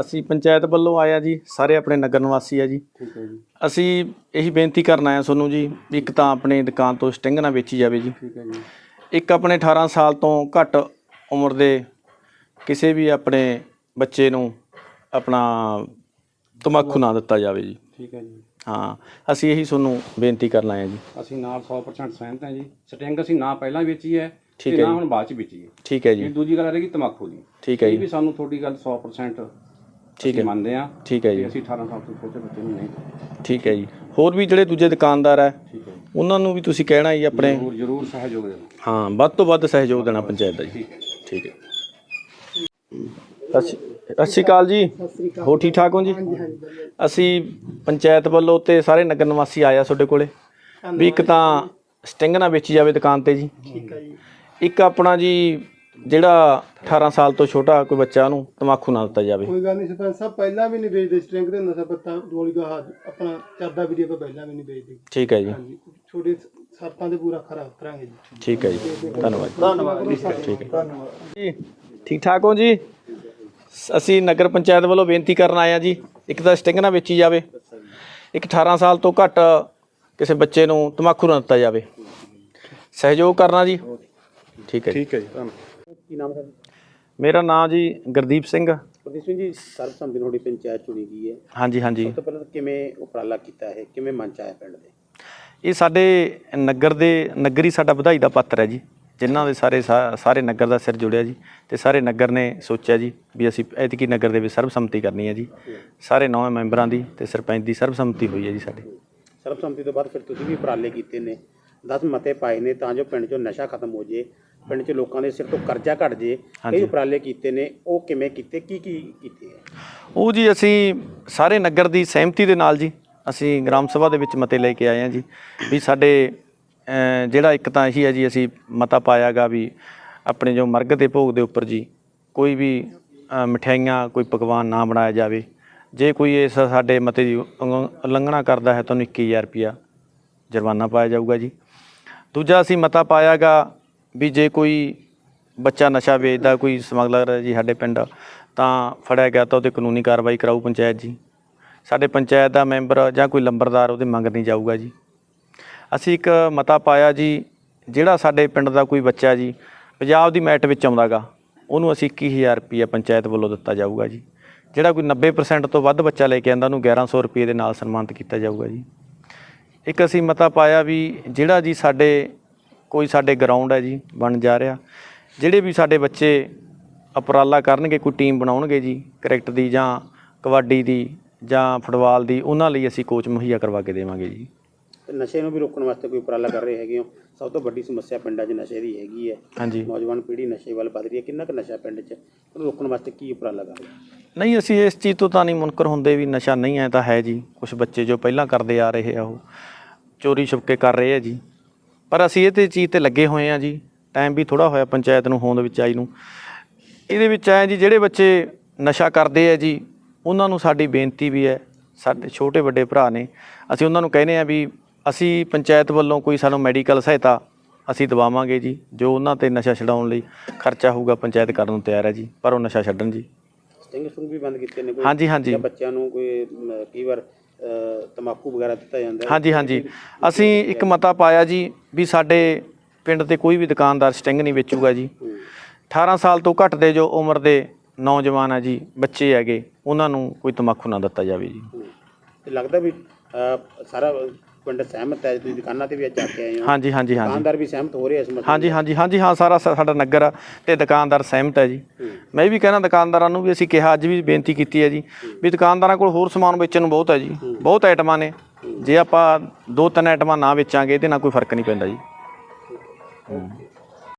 ਅਸੀਂ ਪੰਚਾਇਤ ਵੱਲੋਂ ਆਇਆ ਜੀ ਸਾਰੇ ਆਪਣੇ ਨਗਰ ਨਿਵਾਸੀ ਆ ਜੀ। ਠੀਕ ਹੈ ਜੀ। ਅਸੀਂ ਇਹੀ ਬੇਨਤੀ ਕਰਨ ਹਾਂ ਤੁਹਾਨੂੰ ਜੀ ਵੀ ਇੱਕ ਤਾਂ ਆਪਣੀ ਦੁਕਾਨ ਤੋਂ ਸਟਿੰਗ ਨਾ ਵੇਚੀ ਜਾਵੇ ਜੀ। ਠੀਕ ਹੈ ਜੀ। ਇੱਕ ਆਪਣੇ 18 ਸਾਲ ਤੋਂ ਘੱਟ ਉਮਰ ਦੇ ਕਿਸੇ ਵੀ ਆਪਣੇ ਬੱਚੇ ਨੂੰ ਆਪਣਾ ਤਮਾਕੂ ਨਾ ਦਿੱਤਾ ਜਾਵੇ ਜੀ। ਠੀਕ ਹੈ ਜੀ। ਹਾਂ ਅਸੀਂ ਇਹੀ ਤੁਹਾਨੂੰ ਬੇਨਤੀ ਕਰਨ ਆਏ ਜੀ। ਅਸੀਂ ਨਾਲ 100% ਸਹਿਮਤ ਹਾਂ ਜੀ। ਸਟਿੰਗ ਅਸੀਂ ਨਾ ਪਹਿਲਾਂ ਵੇਚੀ ਹੈ ਠੀਕ ਹੈ ਨਾ ਜੀ। ਹੁਣ ਬਾਅਦ ਚ ਵੇਚੀ ਹੈ ਠੀਕ ਹੈ ਇਹ ਜੀ ਦੂਜੀ ਗੱਲ ਰਹੇਗੀ ਤਮਾਕੂ ਦੀ। ਠੀਕ ਹੈ ਇਹ ਵੀ ਜੀ ਸਾਨੂੰ ਤੁਹਾਡੀ ਗੱਲ 100% ਠੀਕ ਹੈ। ਮੰਨਦੇ ਆ ਠੀਕ ਹੈ ਜੀ। ਅਸੀਂ 18 ਸਾਲ ਤੋਂ ਛੋਟੇ ਬੱਚੇ ਨੂੰ ਨਹੀਂ। ਠੀਕ ਹੈ ਜੀ। ਹੋਰ ਵੀ ਜਿਹੜੇ ਦੂਜੇ ਦੁਕਾਨਦਾਰ ਹੈ ਠੀਕ ਹੈ ਉਹਨਾਂ ਨੂੰ ਵੀ ਤੁਸੀਂ ਕਹਿਣਾ ਜੀ ਆਪਣੇ। ਜ਼ਰੂਰ ਜ਼ਰੂਰ ਸਹਿਯੋਗ ਦੇਣਾ। ਹਾਂ ਵੱਧ ਤੋਂ ਵੱਧ ਸਹਿਯੋਗ ਦੇਣਾ ਪੰਚਾਇਤ ਦਾ ਜੀ। ਠੀਕ ਹੈ। ਸਤਿ ਸ਼੍ਰੀ ਅਕਾਲ ਜੀ। ਹੋ ਠੀਕ ਠਾਕ ਹੋ ਜੀ? ਅਸੀਂ ਪੰਚਾਇਤ ਵੱਲੋਂ ਤੇ ਸਾਰੇ ਨਗਰ ਨਿਵਾਸੀ ਆਇਆ ਤੁਹਾਡੇ ਕੋਲੇ। ਵੀ ਇੱਕ ਤਾਂ ਸਟਿੰਗ ਨਾ ਵੇਚੀ ਜਾਵੇ ਦੁਕਾਨ ਤੇ ਜੀ। ਠੀਕ ਹੈ ਜੀ। ਇੱਕ ਆਪਣਾ ਜੀ ਜਿਹੜਾ 18 ਸਾਲ ਤੋਂ ਛੋਟਾ ਕੋਈ ਬੱਚਾ ਉਹਨੂੰ ਤਮਾਕੂ ਨਾ ਦਿੱਤਾ ਜਾਵੇ। ਕੋਈ ਗੱਲ ਨਹੀਂ ਸਰਪੰਚ ਸਾਹਿਬ ਪਹਿਲਾਂ ਵੀ ਨਹੀਂ ਵੇਚਦੇ ਸਟ੍ਰਿੰਗ ਦੇ ਨਸ਼ਾ ਪੱਤਾ ਗੋਲੀ ਦਾ ਹੱਥ ਆਪਣਾ ਚੱਲਦਾ ਵੀ ਆਪਾਂ ਪਹਿਲਾਂ ਵੀ ਨਹੀਂ ਵੇਚਦੇ। ਠੀਕ ਹੈ ਜੀ। ਹਾਂਜੀ ਛੋਟੇ ਦੇ ਪੂਰਾ ਖਰਾ ਉਤਰਾਂਗੇ ਜੀ। ਠੀਕ ਹੈ ਜੀ। ਧੰਨਵਾਦ ਧੰਨਵਾਦ। ਠੀਕ ਹੈ। ਧੰਨਵਾਦ ਜੀ ਠੀਕ ਠਾਕ ਹੋ ਜੀ? ਅਸੀਂ ਨਗਰ ਪੰਚਾਇਤ ਵੱਲੋਂ ਬੇਨਤੀ ਕਰਨ ਆਏ ਆ ਜੀ ਇੱਕ ਤਾਂ ਸਟਿੰਗ ਨਾ ਵੇਚੀ ਜਾਵੇ। ਇੱਕ 18 ਸਾਲ ਤੋਂ ਘੱਟ ਕਿਸੇ ਬੱਚੇ ਨੂੰ ਤਮਾਕੂ ਨਾ ਦਿੱਤਾ ਜਾਵੇ। ਸਹਿਯੋਗ ਕਰਨਾ ਜੀ। ਠੀਕ ਹੈ ਜੀ। ਠੀਕ ਹੈ ਜੀ ਧੰਨਵਾਦ। ਕੀ ਨਾਮ ਹੈ ਮੇਰਾ ਨਾਮ ਜੀ ਗੁਰਦੀਪ ਸਿੰਘ। ਪ੍ਰਦੀਪ ਸਿੰਘ ਜੀ ਸਰਬਸੰਮਤੀ ਤੁਹਾਡੀ ਪੰਚਾਇਤ ਚੁਣੀ ਗਈ ਹੈ। ਹਾਂਜੀ ਹਾਂਜੀ। ਸਭ ਤੋਂ ਪਹਿਲਾਂ ਕਿਵੇਂ ਉਪਰਾਲਾ ਕੀਤਾ ਹੈ ਕਿਵੇਂ ਮਨ ਚ ਆਇਆ ਪਿੰਡ ਦੇ? ਇਹ ਸਾਡੇ ਨਗਰ ਦੇ ਨਗਰੀ ਸਾਡਾ ਵਧਾਈ ਦਾ ਪਾਤਰ ਹੈ ਜੀ। ਜਿਨ੍ਹਾਂ ਦੇ ਸਾਰੇ ਸਾਰੇ ਨਗਰ ਦਾ ਸਿਰ ਜੁੜਿਆ ਜੀ ਤੇ ਸਾਰੇ ਨਗਰ ਨੇ ਸੋਚਿਆ ਜੀ ਵੀ ਅਸੀਂ ਐਤਕੀ ਨਗਰ ਦੇ ਵਿੱਚ ਸਰਬਸੰਮਤੀ ਕਰਨੀ ਹੈ ਜੀ। ਸਾਰੇ ਨੌਵੇਂ ਮੈਂਬਰਾਂ ਦੀ ਤੇ ਸਰਪੰਚ ਦੀ ਸਰਬਸੰਮਤੀ ਹੋਈ ਹੈ ਜੀ ਸਾਡੇ। ਸਰਬਸੰਮਤੀ ਤੋਂ ਬਾਅਦ ਫਿਰ ਤੁਸੀਂ ਵੀ ਉਪਰਾਲੇ ਕੀਤੇ ਨੇ। 10 ਮਤੇ ਪਾਏ ਨੇ ਤਾਂ ਜੋ ਪਿੰਡ ਚੋਂ ਨਸ਼ਾ ਖਤਮ ਹੋ ਜੇ ਪਿੰਡ 'ਚ ਲੋਕਾਂ ਦੇ ਸਿਰ ਤੋਂ ਕਰਜ਼ਾ ਘਟ ਜੇ ਕਈ ਉਪਰਾਲੇ ਕੀਤੇ ਨੇ ਉਹ ਕਿਵੇਂ ਕੀਤੇ ਕੀ ਕੀ ਕੀਤੇ ਉਹ ਜੀ ਅਸੀਂ ਸਾਰੇ ਨਗਰ ਦੀ ਸਹਿਮਤੀ ਦੇ ਨਾਲ ਜੀ ਅਸੀਂ ਗ੍ਰਾਮ ਸਭਾ ਦੇ ਵਿੱਚ ਮਤੇ ਲੈ ਕੇ ਆਏ ਹਾਂ ਜੀ ਵੀ ਸਾਡੇ ਜਿਹੜਾ ਇੱਕ ਤਾਂ ਇਹੀ ਹੈ ਜੀ ਅਸੀਂ ਮਤਾ ਪਾਇਆਗਾ ਵੀ ਆਪਣੇ ਜੋ ਮਰਗ ਦੇ ਭੋਗ ਦੇ ਉੱਪਰ ਜੀ ਕੋਈ ਵੀ ਮਠਿਆਈਆਂ ਕੋਈ ਪਕਵਾਨ ਨਾ ਬਣਾਇਆ ਜਾਵੇ ਜੇ ਕੋਈ ਇਸ ਸਾਡੇ ਮਤੇ ਦੀ ਉਲੰਘ- ਉਲੰਘਣਾ ਕਰਦਾ ਹੈ ਤਾਂ ਉਹਨੂੰ 21000 ਰੁਪਿਆ ਜੁਰਮਾਨਾ ਪਾਇਆ ਜਾਊਗਾ ਜੀ। ਦੂਜਾ ਅਸੀਂ ਮਤਾ ਪਾਇਆਗਾ ਵੀ ਜੇ ਕੋਈ ਬੱਚਾ ਨਸ਼ਾ ਵੇਚਦਾ, ਕੋਈ ਸਮਗਲਰ ਹੈ ਜੀ ਸਾਡੇ ਪਿੰਡ, ਤਾਂ ਫੜਿਆ ਗਿਆ ਤਾਂ ਉਹਤੇ ਕਾਨੂੰਨੀ ਕਾਰਵਾਈ ਕਰਾਊ ਪੰਚਾਇਤ ਜੀ। ਸਾਡੇ ਪੰਚਾਇਤ ਦਾ ਮੈਂਬਰ ਜਾਂ ਕੋਈ ਲੰਬਰਦਾਰ ਉਹਦੇ ਮੰਗ ਨਹੀਂ ਜਾਊਗਾ ਜੀ। ਅਸੀਂ ਇੱਕ ਮਤਾ ਪਾਇਆ ਜੀ, ਜਿਹੜਾ ਸਾਡੇ ਪਿੰਡ ਦਾ ਕੋਈ ਬੱਚਾ ਜੀ, ਪੰਜਾਬ ਦੀ ਮੈਟ ਵਿੱਚ ਆਉਂਦਾਗਾ, ਉਹਨੂੰ ਅਸੀਂ 21000 ਰੁਪਏ ਪੰਚਾਇਤ ਵੱਲੋਂ ਦਿੱਤਾ ਜਾਊਗਾ ਜੀ। ਜਿਹੜਾ ਕੋਈ 90% ਤੋਂ ਵੱਧ ਬੱਚਾ ਲੈ ਕੇ ਆਂਦਾ, ਉਹਨੂੰ 1100 ਰੁਪਏ ਦੇ ਨਾਲ ਸਨਮਾਨਿਤ ਕੀਤਾ ਜਾਊਗਾ ਜੀ। ਇੱਕ ਅਸੀਂ ਮਤਾ ਪਾਇਆ ਵੀ ਜਿਹੜਾ ਜੀ ਸਾਡੇ ਕੋਈ ਸਾਡੇ ਗਰਾਊਂਡ ਹੈ ਜੀ ਬਣ ਜਾ ਰਿਹਾ। ਜਿਹੜੇ ਵੀ ਸਾਡੇ ਬੱਚੇ ਉਪਰਾਲਾ ਕਰਨਗੇ ਕੋਈ ਟੀਮ ਬਣਾਉਣਗੇ ਜੀ ਕ੍ਰਿਕਟ ਦੀ ਜਾਂ ਕਬੱਡੀ ਦੀ ਜਾਂ ਫੁੱਟਬਾਲ ਦੀ ਉਹਨਾਂ ਲਈ ਅਸੀਂ ਕੋਚ ਮੁਹੱਈਆ ਕਰਵਾ ਕੇ ਦੇਵਾਂਗੇ ਜੀ। ਤੇ ਨਸ਼ੇ ਨੂੰ ਵੀ ਰੋਕਣ ਵਾਸਤੇ ਕੋਈ ਉਪਰਾਲਾ ਕਰ ਰਹੇ ਹੈਗੇ ਹੋ? ਸਭ ਤੋਂ ਵੱਡੀ ਸਮੱਸਿਆ ਪਿੰਡਾਂ 'ਚ ਨਸ਼ੇ ਦੀ ਹੈਗੀ ਹੈ। ਹਾਂਜੀ। ਨੌਜਵਾਨ ਪੀੜ੍ਹੀ ਨਸ਼ੇ ਵੱਲ ਵੱਧ ਰਹੀ ਹੈ। ਕਿੰਨਾ ਕੁ ਨਸ਼ਾ ਪਿੰਡ 'ਚ? ਉਹਨੂੰ ਰੋਕਣ ਵਾਸਤੇ ਕੀ ਉਪਰਾਲਾ ਕਰ ਰਹੇ ਹੋ? ਨਹੀਂ, ਅਸੀਂ ਇਸ ਚੀਜ਼ ਤੋਂ ਤਾਂ ਨਹੀਂ ਮੁਨਕਰ ਹੁੰਦੇ ਵੀ ਨਸ਼ਾ ਨਹੀਂ ਹੈ ਤਾਂ ਹੈ ਜੀ। ਕੁਝ ਬੱਚੇ ਜੋ ਪਹਿਲਾਂ ਕਰਦੇ ਆ ਰਹੇ ਆ ਉਹ। ਚੋਰੀ ਛੁਪਕੇ ਕਰ ਰਹੇ ਆ ਜੀ। ਪਰ ਅਸੀਂ ਇਹ ਤੇ ਚੀਜ਼ ਤੇ ਲੱਗੇ ਹੋਏ ਆ ਜੀ। ਟਾਈਮ ਵੀ ਥੋੜਾ ਹੋਇਆ ਪੰਚਾਇਤ ਨੂੰ ਹੋਂਦ ਵਿੱਚ ਆਈ ਨੂੰ। ਇਹਦੇ ਵਿੱਚ ਆਏ ਜੀ, ਜਿਹੜੇ ਬੱਚੇ ਨਸ਼ਾ ਕਰਦੇ ਆ ਜੀ, ਉਹਨਾਂ ਨੂੰ ਸਾਡੀ ਬੇਨਤੀ ਵੀ ਹੈ। ਸਾਡੇ ਛੋਟੇ ਵੱਡੇ ਭਰਾ ਨੇ। ਅਸੀਂ ਉਹਨਾਂ ਨੂੰ ਕਹਿੰਦੇ ਆ ਵੀ ਅਸੀਂ ਪੰਚਾਇਤ ਵੱਲੋਂ ਕੋਈ ਸਾਨੂੰ ਮੈਡੀਕਲ ਸਹਾਇਤਾ ਅਸੀਂ ਦਵਾਵਾਂਗੇ ਜੀ। ਜੋ ਉਹਨਾਂ ਤੇ ਨਸ਼ਾ ਛਡਾਉਣ ਲਈ ਖਰਚਾ ਹੋਊਗਾ ਪੰਚਾਇਤ ਕਰਨ ਨੂੰ ਤਿਆਰ ਹੈ ਜੀ। ਪਰ ਉਹ ਨਸ਼ਾ ਛੱਡਣ ਜੀ। ਸਟਿੰਗ ਸਟਿੰਗ ਵੀ ਬੰਦ ਕੀਤੇ ਨੇ ਕੋਈ? ਹਾਂਜੀ ਹਾਂਜੀ। ਜਾਂ ਬੱਚਿਆਂ ਨੂੰ ਕੋਈ ਅਮ, ਕਈ ਵਾਰ ਅ, ਤੰਬਾਕੂ ਵਗੈਰਾ ਦਿੱਤਾ ਜਾਂਦਾ ਹੈ? ਹਾਂਜੀ ਹਾਂਜੀ। ਅਸੀਂ ਇੱਕ ਮਤਾ ਪਾਇਆ ਜੀ ਵੀ ਸਾਡੇ ਪਿੰਡ ਤੇ ਕੋਈ ਵੀ ਦੁਕਾਨਦਾਰ ਸਟਿੰਗ ਨਹੀਂ ਵੇਚੂਗਾ ਜੀ। 18 ਸਾਲ ਤੋਂ ਘੱਟ ਦੇ ਜੋ ਉਮਰ ਦੇ ਨੌਜਵਾਨ ਆ ਜੀ ਬੱਚੇ ਹੈਗੇ ਉਹਨਾਂ ਨੂੰ ਕੋਈ ਤਮਾਕੂ ਨਾ ਦਿੱਤਾ ਜਾਵੇ ਜੀ। ਹੂੰ। ਤੇ ਲੱਗਦਾ ਵੀ ਅ, ਸਾਰਾ ਪਿੰਡ ਸਹਿਮਤ ਹੈ ਤੁਸੀਂ ਦੁਕਾਨਾਂ ਤੇ ਵੀ ਅੱਜ ਜਾ ਕੇ ਆਏ ਹੋ। ਹਾਂਜੀ ਹਾਂਜੀ ਹਾਂਜੀ। ਦੁਕਾਨਦਾਰ ਵੀ ਸਹਿਮਤ ਹੋ ਰਹੇ ਇਸ ਮਸਲੇ ਹਾਂਜੀ ਹਾਂਜੀ ਹਾਂਜੀ ਹਾਂ ਸਾਰਾ ਸਾ- ਸਾਡਾ ਨਗਰ ਆ ਤੇ ਦੁਕਾਨਦਾਰ ਸਹਿਮਤ ਹੈ ਜੀ। ਮੈਂ ਵੀ ਕਹਿਣਾ ਦੁਕਾਨਦਾਰਾਂ ਨੂੰ ਵੀ ਅਸੀਂ ਕਿਹਾ ਅੱਜ ਵੀ ਬੇਨਤੀ ਕੀਤੀ ਹੈ ਜੀ ਵੀ ਦੁਕਾਨਦਾਰਾਂ ਕੋਲ ਹੋਰ ਸਮਾਨ ਵੇਚਣ ਨੂੰ ਬਹੁਤ ਹੈ ਜੀ ਬਹੁਤ ਆਈਟਮਾਂ ਨੇ। ਜੇ ਆਪਾਂ ਦੋ ਤਿੰਨ ਆਈਟਮਾਂ ਨਾ ਵੇਚਾਂਗੇ ਇਹਦੇ ਨਾਲ ਕੋਈ ਫ਼ਰਕ ਨਹੀਂ ਪੈਂਦਾ ਜੀ।